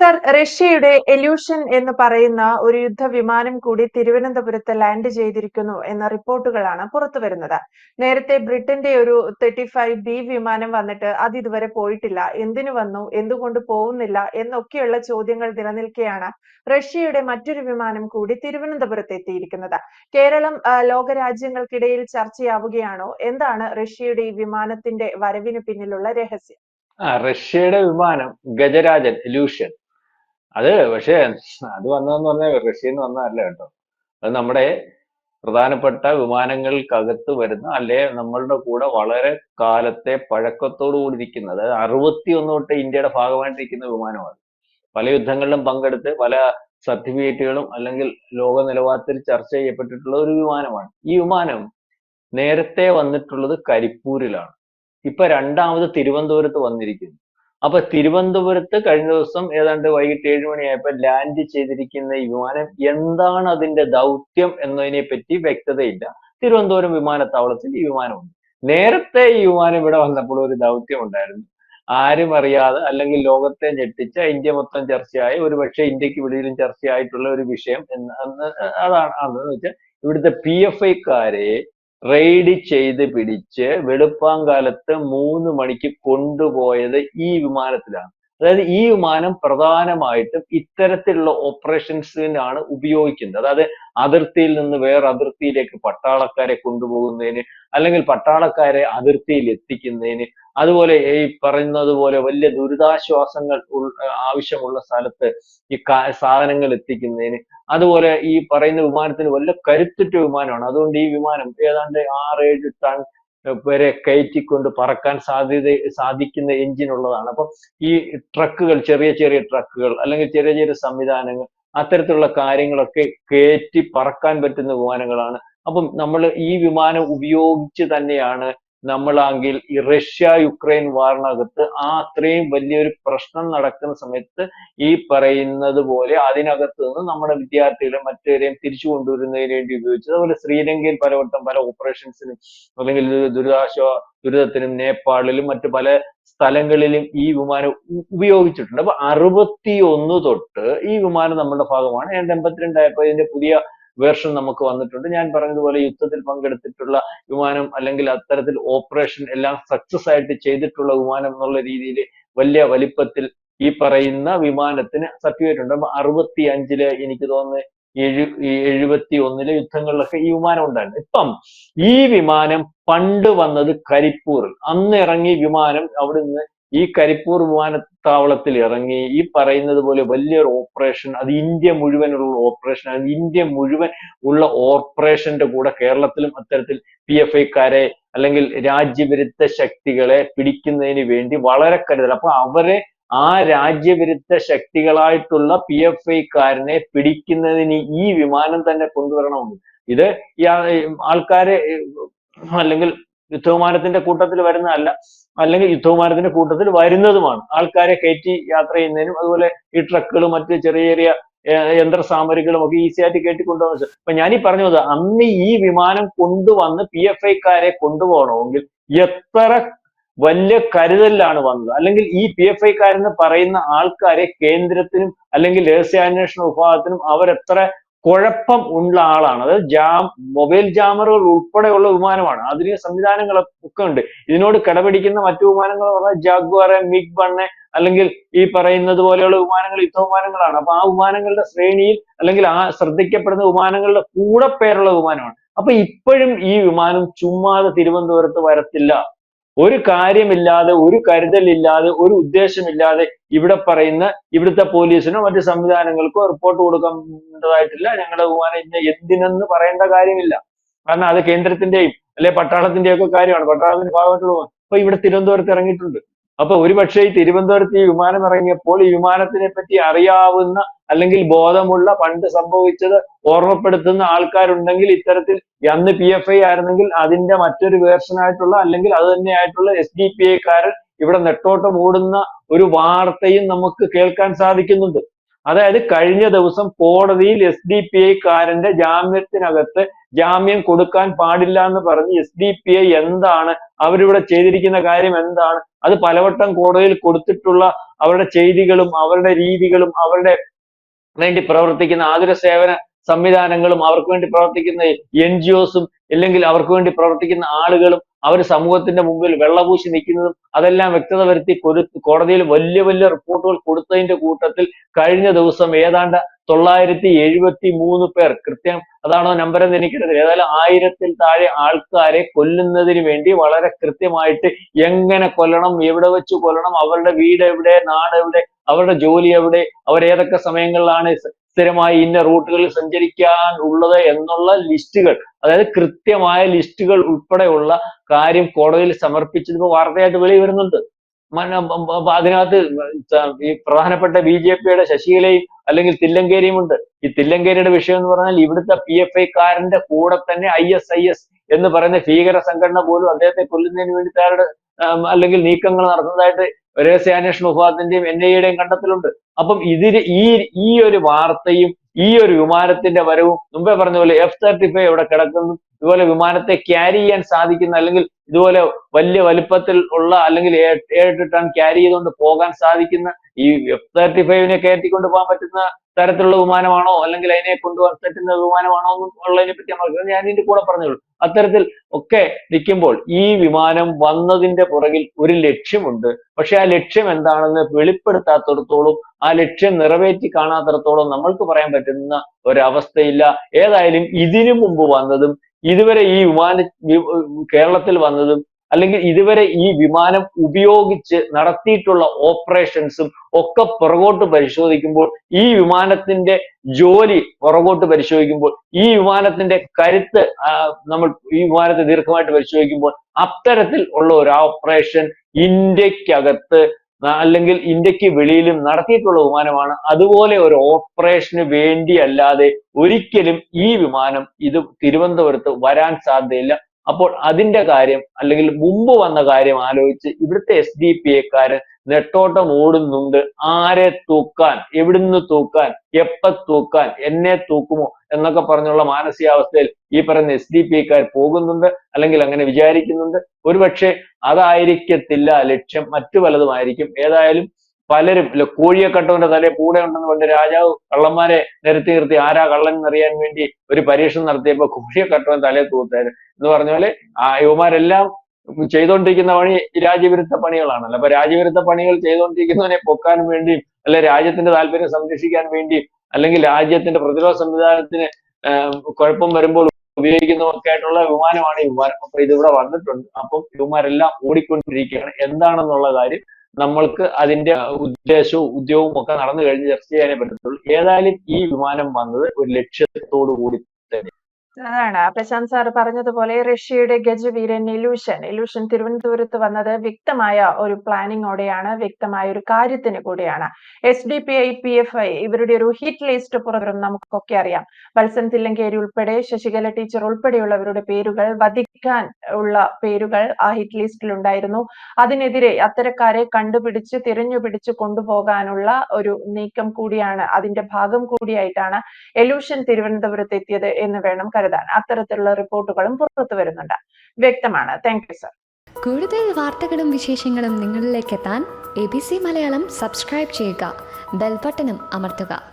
Sir റഷ്യയുടെ elution എന്ന് പറയുന്ന ഒരു യുദ്ധവിമാനം കൂടി തിരുവനന്തപുരത്ത് ലാൻഡ് ചെയ്തിരിക്കുന്നു എന്ന റിപ്പോർട്ടുകളാണ് പുറത്തു വരുന്നത്. നേരത്തെ ബ്രിട്ടന്റെ ഒരു തേർട്ടി ഫൈവ് ബി വിമാനം വന്നിട്ട് അത് ഇതുവരെ പോയിട്ടില്ല. എന്തിനു വന്നു? എന്തുകൊണ്ട് പോകുന്നില്ല? എന്നൊക്കെയുള്ള ചോദ്യങ്ങൾ നിലനിൽക്കെയാണ് റഷ്യയുടെ മറ്റൊരു വിമാനം കൂടി തിരുവനന്തപുരത്ത് എത്തിയിരിക്കുന്നത്. കേരളം ലോകരാജ്യങ്ങൾക്കിടയിൽ ചർച്ചയാവുകയാണോ? എന്താണ് റഷ്യയുടെ ഈ വിമാനത്തിന്റെ വരവിന് പിന്നിലുള്ള രഹസ്യം? റഷ്യയുടെ വിമാനം ഗജരാജൻ ഇലൂഷൻ അത് പക്ഷേ അത് വന്നതെന്ന് പറഞ്ഞാൽ റഷ്യയിൽ നിന്ന് വന്നതല്ല കേട്ടോ. അത് നമ്മുടെ പ്രധാനപ്പെട്ട വിമാനങ്ങൾക്കകത്ത് വരുന്ന അല്ലെ നമ്മളുടെ കൂടെ വളരെ കാലത്തെ പഴക്കത്തോടു കൂടി ഇരിക്കുന്ന അതായത് അറുപത്തി ഒന്ന് തൊട്ട് ഇന്ത്യയുടെ ഭാഗമായിട്ടിരിക്കുന്ന വിമാനമാണ്. പല യുദ്ധങ്ങളിലും പങ്കെടുത്ത് പല സർട്ടിഫിക്കറ്റുകളും അല്ലെങ്കിൽ ലോക നിലവാരത്തിൽ ചർച്ച ചെയ്യപ്പെട്ടിട്ടുള്ള ഒരു വിമാനമാണ്. ഈ വിമാനം നേരത്തെ വന്നിട്ടുള്ളത് കരിപ്പൂരിലാണ്. ഇപ്പൊ രണ്ടാമത് തിരുവനന്തപുരത്ത് വന്നിരിക്കുന്നു. അപ്പൊ തിരുവനന്തപുരത്ത് കഴിഞ്ഞ ദിവസം ഏതാണ്ട് വൈകിട്ട് ഏഴ് മണിയായപ്പോൾ ലാൻഡ് ചെയ്തിരിക്കുന്ന ഈ വിമാനം എന്താണ് അതിന്റെ ദൗത്യം എന്നതിനെ പറ്റി വ്യക്തതയില്ല. തിരുവനന്തപുരം വിമാനത്താവളത്തിൽ ഈ വിമാനമുണ്ട്. നേരത്തെ ഈ വിമാനം ഇവിടെ വന്നപ്പോൾ ഒരു ദൗത്യം ഉണ്ടായിരുന്നു ആരും അറിയാതെ അല്ലെങ്കിൽ ലോകത്തെ ഞെട്ടിച്ച ഇന്ത്യ മൊത്തം ചർച്ചയായ. ഒരു പക്ഷേ ഇന്ത്യയ്ക്ക് വെളിയിലും ചർച്ചയായിട്ടുള്ള ഒരു വിഷയം എന്ന് അതാണ് അതെന്ന് വെച്ചാൽ ഇവിടുത്തെ പി എഫ് ഐക്കാരെ റെയ്ഡ് ചെയ്ത് പിടിച്ച് വെളുപ്പാങ്കാലത്ത് മൂന്ന് മണിക്ക് കൊണ്ടുപോയത് ഈ വിമാനത്തിലാണ്. അതായത് ഈ വിമാനം പ്രധാനമായിട്ടും ഇത്തരത്തിലുള്ള ഓപ്പറേഷൻസിനാണ് ഉപയോഗിക്കുന്നത്. അതായത് അതിർത്തിയിൽ നിന്ന് വേറെ അതിർത്തിയിലേക്ക് പട്ടാളക്കാരെ കൊണ്ടുപോകുന്നതിന് അല്ലെങ്കിൽ പട്ടാളക്കാരെ അതിർത്തിയിൽ എത്തിക്കുന്നതിന് അതുപോലെ ഈ പറയുന്നത് പോലെ വലിയ ദുരിതാശ്വാസങ്ങൾ ആവശ്യമുള്ള സ്ഥലത്ത് ഈ സാധനങ്ങൾ എത്തിക്കുന്നതിന് അതുപോലെ ഈ പറയുന്ന വിമാനത്തിന് വല്ല കരുത്തുറ്റ വിമാനമാണ്. അതുകൊണ്ട് ഈ വിമാനം ഏതാണ്ട് ആറ് ഏഴ് ടൺ വരെ കയറ്റിക്കൊണ്ട് പറക്കാൻ സാധ്യത സാധിക്കുന്ന എഞ്ചിൻ ഉള്ളതാണ് അപ്പം ഈ ട്രക്കുകൾ ചെറിയ ചെറിയ ട്രക്കുകൾ അല്ലെങ്കിൽ ചെറിയ ചെറിയ സംവിധാനങ്ങൾ അത്തരത്തിലുള്ള കാര്യങ്ങളൊക്കെ കയറ്റി പറക്കാൻ പറ്റുന്ന വിമാനങ്ങളാണ്. അപ്പം നമ്മൾ ഈ വിമാനം ഉപയോഗിച്ച് തന്നെയാണ് നമ്മളാണെങ്കിൽ ഈ റഷ്യ യുക്രൈൻ വാറിനകത്ത് ആ അത്രയും വലിയൊരു പ്രശ്നം നടക്കുന്ന സമയത്ത് ഈ പറയുന്നത് പോലെ അതിനകത്ത് നിന്ന് നമ്മുടെ വിദ്യാർത്ഥികളെ മറ്റേരെയും തിരിച്ചു കൊണ്ടുവരുന്നതിന് വേണ്ടി ഉപയോഗിച്ചത്. അതുപോലെ ശ്രീലങ്കയിൽ പലവട്ടം പല ഓപ്പറേഷൻസിനും അല്ലെങ്കിൽ ദുരിതാശ്വാസ ദുരിതത്തിനും നേപ്പാളിലും മറ്റു പല സ്ഥലങ്ങളിലും ഈ വിമാനം ഉപയോഗിച്ചിട്ടുണ്ട്. അപ്പൊ അറുപത്തി ഒന്ന് തൊട്ട് ഈ വിമാനം നമ്മുടെ ഭാഗമാണ്. എൺപത്തിരണ്ടായപ്പോ ഇതിന്റെ പുതിയ വേർഷൻ നമുക്ക് വന്നിട്ടുണ്ട്. ഞാൻ പറഞ്ഞതുപോലെ യുദ്ധത്തിൽ പങ്കെടുത്തിട്ടുള്ള വിമാനം അല്ലെങ്കിൽ അത്തരത്തിൽ ഓപ്പറേഷൻ എല്ലാം സക്സസ് ആയിട്ട് ചെയ്തിട്ടുള്ള വിമാനം എന്നുള്ള രീതിയിൽ വലിയ വലിപ്പത്തിൽ ഈ പറയുന്ന വിമാനത്തിന് സർട്ടിഫിക്കറ്റ് ഉണ്ട്. അപ്പൊ അറുപത്തി അഞ്ചിൽ എനിക്ക് തോന്നുന്നു എഴു എഴുപത്തി ഒന്നിലെ യുദ്ധങ്ങളിലൊക്കെ ഈ വിമാനം ഉണ്ടായിരുന്നു. ഇപ്പം ഈ വിമാനം പണ്ട് വന്നത് കരിപ്പൂരിൽ. അന്ന് ഇറങ്ങി വിമാനം അവിടുന്ന് ഈ കരിപ്പൂർ വിമാനത്താവളത്തിൽ ഇറങ്ങി ഈ പറയുന്നത് പോലെ വലിയൊരു ഓപ്പറേഷൻ അത് ഇന്ത്യ മുഴുവനുള്ള ഓപ്പറേഷൻ അത് ഇന്ത്യ മുഴുവൻ ഉള്ള ഓപ്പറേഷന്റെ കൂടെ കേരളത്തിലും അത്തരത്തിൽ പി എഫ് ഐക്കാരെ അല്ലെങ്കിൽ രാജ്യവിരുദ്ധ ശക്തികളെ പിടിക്കുന്നതിന് വേണ്ടി വളരെ കരുതൽ. അപ്പൊ അവരെ ആ രാജ്യവിരുദ്ധ ശക്തികളായിട്ടുള്ള പി എഫ് ഐക്കാരനെ പിടിക്കുന്നതിന് ഈ വിമാനം തന്നെ കൊണ്ടുവരണമെന്ന്. ഇത് ആൾക്കാരെ അല്ലെങ്കിൽ യുദ്ധവിമാനത്തിന്റെ കൂട്ടത്തിൽ വരുന്നതല്ല അല്ലെങ്കിൽ യുദ്ധവിമാനത്തിന്റെ കൂട്ടത്തിൽ വരുന്നതുമാണ്. ആൾക്കാരെ കയറ്റി യാത്ര ചെയ്യുന്നതിനും അതുപോലെ ഈ ട്രക്കുകളും മറ്റ് ചെറിയ ചെറിയ യന്ത്ര സാമഗ്രികളും ഒക്കെ ഈസി ആയിട്ട് കയറ്റി കൊണ്ടുപോകുന്നത് അപ്പൊ ഞാനീ പറഞ്ഞത് അന്ന് ഈ വിമാനം കൊണ്ടുവന്ന് പി എഫ് ഐക്കാരെ കൊണ്ടുപോകണമെങ്കിൽ എത്ര വലിയ കരുതലിലാണ് വന്നത്. അല്ലെങ്കിൽ ഈ പി എഫ് ഐക്കാരെന്ന് പറയുന്ന ആൾക്കാരെ കേന്ദ്രത്തിനും അല്ലെങ്കിൽ രഹസ്യാന്വേഷണ വിഭാഗത്തിനും അവരെത്ര കുഴപ്പം ഉള്ള ആളാണ്. അതായത് ജാം മൊബൈൽ ജാമറുകൾ ഉൾപ്പെടെയുള്ള വിമാനമാണ്. ആധുനിക സംവിധാനങ്ങൾ ഒക്കെ ഉണ്ട്. ഇതിനോട് കിടപിടിക്കുന്ന മറ്റു വിമാനങ്ങൾ പറഞ്ഞാൽ ജാഗ്വാർ മിഗ് ബണ്ണെ അല്ലെങ്കിൽ ഈ പറയുന്നത് പോലെയുള്ള വിമാനങ്ങൾ യുദ്ധ വിമാനങ്ങളാണ്. അപ്പൊ ആ വിമാനങ്ങളുടെ ശ്രേണിയിൽ അല്ലെങ്കിൽ ആ ശ്രദ്ധിക്കപ്പെടുന്ന വിമാനങ്ങളുടെ കൂടെ പേരുള്ള വിമാനമാണ്. അപ്പൊ ഇപ്പോഴും ഈ വിമാനം ചുമ്മാതെ തിരുവനന്തപുരത്ത് വരത്തില്ല. ഒരു കാര്യമില്ലാതെ ഒരു കരുതലില്ലാതെ ഒരു ഉദ്ദേശമില്ലാതെ ഇവിടെ പറയുന്ന ഇവിടുത്തെ പോലീസിനോ മറ്റു സംവിധാനങ്ങൾക്കോ റിപ്പോർട്ട് കൊടുക്കേണ്ടതായിട്ടില്ല. ഞങ്ങളുടെ ഇന്ന് എന്തിനെന്ന് പറയേണ്ട കാര്യമില്ല. കാരണം അത് കേന്ദ്രത്തിന്റെയും അല്ലെ പട്ടാളത്തിന്റെയും ഒക്കെ കാര്യമാണ്. പട്ടാളത്തിന്റെ ഭാഗമായിട്ടുള്ള ഇപ്പൊ ഇവിടെ തിരുവനന്തപുരത്ത് ഇറങ്ങിയിട്ടുണ്ട്. അപ്പൊ ഒരുപക്ഷെ ഈ തിരുവനന്തപുരത്ത് ഈ വിമാനം ഇറങ്ങിയപ്പോൾ ഈ വിമാനത്തിനെ പറ്റി അറിയാവുന്ന അല്ലെങ്കിൽ ബോധമുള്ള പണ്ട് സംഭവിച്ചത് ഓർമ്മപ്പെടുത്തുന്ന ആൾക്കാരുണ്ടെങ്കിൽ ഇത്തരത്തിൽ അന്ന് പി എഫ് ഐ ആയിരുന്നെങ്കിൽ അതിന്റെ മറ്റൊരു വേർഷൻ ആയിട്ടുള്ള അല്ലെങ്കിൽ അത് തന്നെയായിട്ടുള്ള എസ് ഡി പി ഐക്കാരൻ ഇവിടെ നെട്ടോട്ടം ഓടുന്ന ഒരു വാർത്തയും നമുക്ക് കേൾക്കാൻ സാധിക്കുന്നുണ്ട്. അതായത് കഴിഞ്ഞ ദിവസം കോടതിയിൽ എസ് ഡി പി ഐക്കാരന്റെ ജാമ്യത്തിനകത്ത് ജാമ്യം കൊടുക്കാൻ പാടില്ല എന്ന് പറഞ്ഞ് എസ് ഡി പി ഐ എന്താണ്? അവരിവിടെ ചെയ്തിരിക്കുന്ന കാര്യം എന്താണ്? അത് പലവട്ടം കോടതിയിൽ കൊടുത്തിട്ടുള്ള അവരുടെ ചെയ്തികളും അവരുടെ രീതികളും അവരുടെ വേണ്ടി പ്രവർത്തിക്കുന്ന ആതുര സേവന സംവിധാനങ്ങളും അവർക്ക് വേണ്ടി പ്രവർത്തിക്കുന്ന എൻ ജി ഒസും അല്ലെങ്കിൽ അവർക്ക് വേണ്ടി പ്രവർത്തിക്കുന്ന ആളുകളും അവർ സമൂഹത്തിന്റെ മുമ്പിൽ വെള്ളപൂശി നിൽക്കുന്നതും അതെല്ലാം വ്യക്തത വരുത്തി കൊടു കോടതിയിൽ വലിയ വലിയ റിപ്പോർട്ടുകൾ കൊടുത്തതിന്റെ കൂട്ടത്തിൽ കഴിഞ്ഞ ദിവസം ഏതാണ്ട് തൊള്ളായിരത്തി എഴുപത്തി മൂന്ന് പേർ കൃത്യം അതാണോ നമ്പർ എന്ന് എനിക്കറിയില്ല ഏതായാലും ആയിരത്തിൽ താഴെ ആൾക്കാരെ കൊല്ലുന്നതിന് വേണ്ടി വളരെ കൃത്യമായിട്ട് എങ്ങനെ കൊല്ലണം എവിടെ വെച്ച് കൊല്ലണം അവരുടെ വീട് എവിടെ നാട് എവിടെ അവരുടെ ജോലി എവിടെ അവർ ഏതൊക്കെ സമയങ്ങളിലാണ് സ്ഥിരമായി ഇന്ന റൂട്ടുകളിൽ സഞ്ചരിക്കാൻ ഉള്ളത് എന്നുള്ള ലിസ്റ്റുകൾ അതായത് കൃത്യമായ ലിസ്റ്റുകൾ ഉൾപ്പെടെയുള്ള കാര്യം കോടതിയിൽ സമർപ്പിച്ചത് വാർത്തയായിട്ട് വെളി വരുന്നുണ്ട്. അതിനകത്ത് ഈ പ്രധാനപ്പെട്ട ബി ജെ പിയുടെ ശശികലയും അല്ലെങ്കിൽ തില്ലങ്കേരിയും ഉണ്ട്. ഈ തില്ലങ്കേരിയുടെ വിഷയം എന്ന് പറഞ്ഞാൽ ഇവിടുത്തെ പി എഫ് ഐക്കാരന്റെ കൂടെ തന്നെ ഐ എസ് ഐ എസ് എന്ന് പറയുന്ന ഭീകര സംഘടന പോലും അദ്ദേഹത്തെ കൊല്ലുന്നതിന് വേണ്ടി തയ്യാറെടു അല്ലെങ്കിൽ നീക്കങ്ങൾ നടത്തുന്നതായിട്ട് രഹസ്യാന്വേഷണ വിഭാഗത്തിന്റെയും എൻ ഐ എയുടെയും കണ്ടെത്തലുണ്ട്. അപ്പം ഇതിന് ഈ ഈ ഒരു വാർത്തയും ഈ ഒരു വിമാനത്തിന്റെ വരവും മുമ്പേ പറഞ്ഞ പോലെ എഫ് തേർട്ടി ഫൈവ് ഇവിടെ കിടക്കുന്നു? ഇതുപോലെ വിമാനത്തെ ക്യാരി ചെയ്യാൻ സാധിക്കുന്ന അല്ലെങ്കിൽ ഇതുപോലെ വലിയ വലിപ്പത്തിൽ ഉള്ള അല്ലെങ്കിൽ ഏഴെട്ട് ടൺ ക്യാരി ചെയ്തുകൊണ്ട് പോകാൻ സാധിക്കുന്ന ഈ എഫ് തേർട്ടി ഫൈവിനെ കയറ്റിക്കൊണ്ട് പോകാൻ പറ്റുന്ന തരത്തിലുള്ള വിമാനമാണോ? അല്ലെങ്കിൽ അതിനെ കൊണ്ടുപോകാൻ പറ്റുന്ന വിമാനമാണോ എന്നും ഉള്ളതിനെ പറ്റി നമ്മൾ ഞാൻ ഇതിന്റെ കൂടെ പറഞ്ഞോളൂ അത്തരത്തിൽ ഒക്കെ നിൽക്കുമ്പോൾ ഈ വിമാനം വന്നതിന്റെ പുറകിൽ ഒരു ലക്ഷ്യമുണ്ട്. പക്ഷെ ആ ലക്ഷ്യം എന്താണെന്ന് വെളിപ്പെടുത്താത്തിടത്തോളം ആ ലക്ഷ്യം നിറവേറ്റി കാണാത്തിടത്തോളം നമ്മൾക്ക് പറയാൻ പറ്റുന്ന ഒരവസ്ഥയില്ല. ഏതായാലും ഇതിനു മുമ്പ് വന്നതും ഇതുവരെ ഈ വിമാന കേരളത്തിൽ വന്നതും അല്ലെങ്കിൽ ഇതുവരെ ഈ വിമാനം ഉപയോഗിച്ച് നടത്തിയിട്ടുള്ള ഓപ്പറേഷൻസും ഒക്കെ പുറകോട്ട് പരിശോധിക്കുമ്പോൾ ഈ വിമാനത്തിന്റെ ജോലി പുറകോട്ട് പരിശോധിക്കുമ്പോൾ ഈ വിമാനത്തിന്റെ കരുത്ത് നമ്മൾ ഈ വിമാനത്തെ ദീർഘമായിട്ട് പരിശോധിക്കുമ്പോൾ അത്തരത്തിൽ ഉള്ള ഒരു ഓപ്പറേഷൻ ഇന്ത്യക്കകത്ത് അല്ലെങ്കിൽ ഇന്ത്യയ്ക്ക് വെളിയിലും നടത്തിയിട്ടുള്ള വിമാനമാണ്. അതുപോലെ ഒരു ഓപ്പറേഷന് വേണ്ടി അല്ലാതെ ഒരിക്കലും ഈ വിമാനം ഇത് തിരുവനന്തപുരത്ത് വരാൻ സാധ്യതയില്ല. അപ്പോൾ അതിന്റെ കാര്യം അല്ലെങ്കിൽ മുമ്പ് വന്ന കാര്യം ആലോചിച്ച് ഇവിടുത്തെ എസ് ഡി പി എക്കാര് നെട്ടോട്ടം ഓടുന്നുണ്ട്. ആരെ തൂക്കാൻ? എവിടുന്ന് തൂക്കാൻ? എപ്പ തൂക്കാൻ? എന്നെ തൂക്കുമോ? എന്നൊക്കെ പറഞ്ഞുള്ള മാനസികാവസ്ഥയിൽ ഈ പറയുന്ന എസ് ഡി പി ക്കാർ പോകുന്നുണ്ട് അല്ലെങ്കിൽ അങ്ങനെ വിചാരിക്കുന്നുണ്ട്. ഒരുപക്ഷെ അതായിരിക്കത്തില്ല ലക്ഷ്യം. മറ്റു പലതുമായിരിക്കും. ഏതായാലും പലരും ഇല്ല കോഴിയെ കട്ടവന്റെ തലേ കൂടെ ഉണ്ടെന്ന് പണ്ട് രാജാവ് കള്ളന്മാരെ നിരത്തി നിർത്തി ആരാ കള്ളൻ എന്നറിയാൻ വേണ്ടി ഒരു പരീക്ഷണം നടത്തിയപ്പോ കോഴിയെ കട്ടവൻ തലയെ തൂത്തായിരുന്നു. എന്ന് പറഞ്ഞ പോലെ ആ യുവമാരെല്ലാം ചെയ്തുകൊണ്ടിരിക്കുന്ന പണി രാജ്യവിരുദ്ധ പണികളാണല്ലോ. അപ്പൊ രാജ്യവിരുദ്ധ പണികൾ ചെയ്തുകൊണ്ടിരിക്കുന്നവനെ പൊക്കാൻ വേണ്ടി അല്ലെ രാജ്യത്തിന്റെ താല്പര്യം സംരക്ഷിക്കാൻ വേണ്ടി അല്ലെങ്കിൽ രാജ്യത്തിന്റെ പ്രതിരോധ സംവിധാനത്തിന് കുഴപ്പം വരുമ്പോൾ ഉപയോഗിക്കുന്നതൊക്കെ ആയിട്ടുള്ള വിമാനമാണ് ഈ വിമാനം. അപ്പൊ ഇതിവിടെ വന്നിട്ടുണ്ട്. അപ്പം ഇവന്മാരെല്ലാം ഓടിക്കൊണ്ടിരിക്കുകയാണ്. എന്താണെന്നുള്ള കാര്യം നമ്മൾക്ക് അതിന്റെ ഉദ്ദേശവും ഉദ്യോഗവും ഒക്കെ നടന്നു കഴിഞ്ഞ് ചർച്ച ചെയ്യാനേ പറ്റത്തുള്ളൂ. ഏതായാലും ഈ വിമാനം വന്നത് ഒരു ലക്ഷ്യത്തോടു കൂടി അതാണ്. പ്രശാന്ത് സാർ പറഞ്ഞതുപോലെ റഷ്യയുടെ ഗജവീരൻ ഇലൂഷൻ. ഇലൂഷൻ തിരുവനന്തപുരത്ത് വന്നത് വ്യക്തമായ ഒരു പ്ലാനിങ്ങോടെയാണ് വ്യക്തമായ ഒരു കാര്യത്തിന് കൂടിയാണ്. എഫ് ഐ ഇവരുടെ ഒരു ഹിറ്റ് ലിസ്റ്റ് പുറത്തും നമുക്കൊക്കെ അറിയാം. വത്സൻ തില്ലങ്കേരി ഉൾപ്പെടെ ശശികല ടീച്ചർ ഉൾപ്പെടെയുള്ളവരുടെ പേരുകൾ വധിക്കാൻ ഉള്ള പേരുകൾ ആ ഹിറ്റ് ലിസ്റ്റിൽ ഉണ്ടായിരുന്നു. അതിനെതിരെ അത്തരക്കാരെ കണ്ടുപിടിച്ച് തിരഞ്ഞുപിടിച്ച് കൊണ്ടുപോകാനുള്ള ഒരു നീക്കം കൂടിയാണ് അതിന്റെ ഭാഗം കൂടിയായിട്ടാണ് എലൂഷൻ തിരുവനന്തപുരത്ത് എത്തിയത് എന്ന് വേണം കരുതാൻ അത്തരത്തിലുള്ള റിപ്പോർട്ടുകളും പുറത്തു വരുന്നുണ്ട്. വ്യക്തമാണ്. താങ്ക് യു സർ കൂടുതൽ വാർത്തകളും വിശേഷങ്ങളും നിങ്ങളിലേക്ക് എത്താൻ A B C Malayalam subscribe ചെയ്യുക. ബെൽബട്ടനും അമർത്തുക.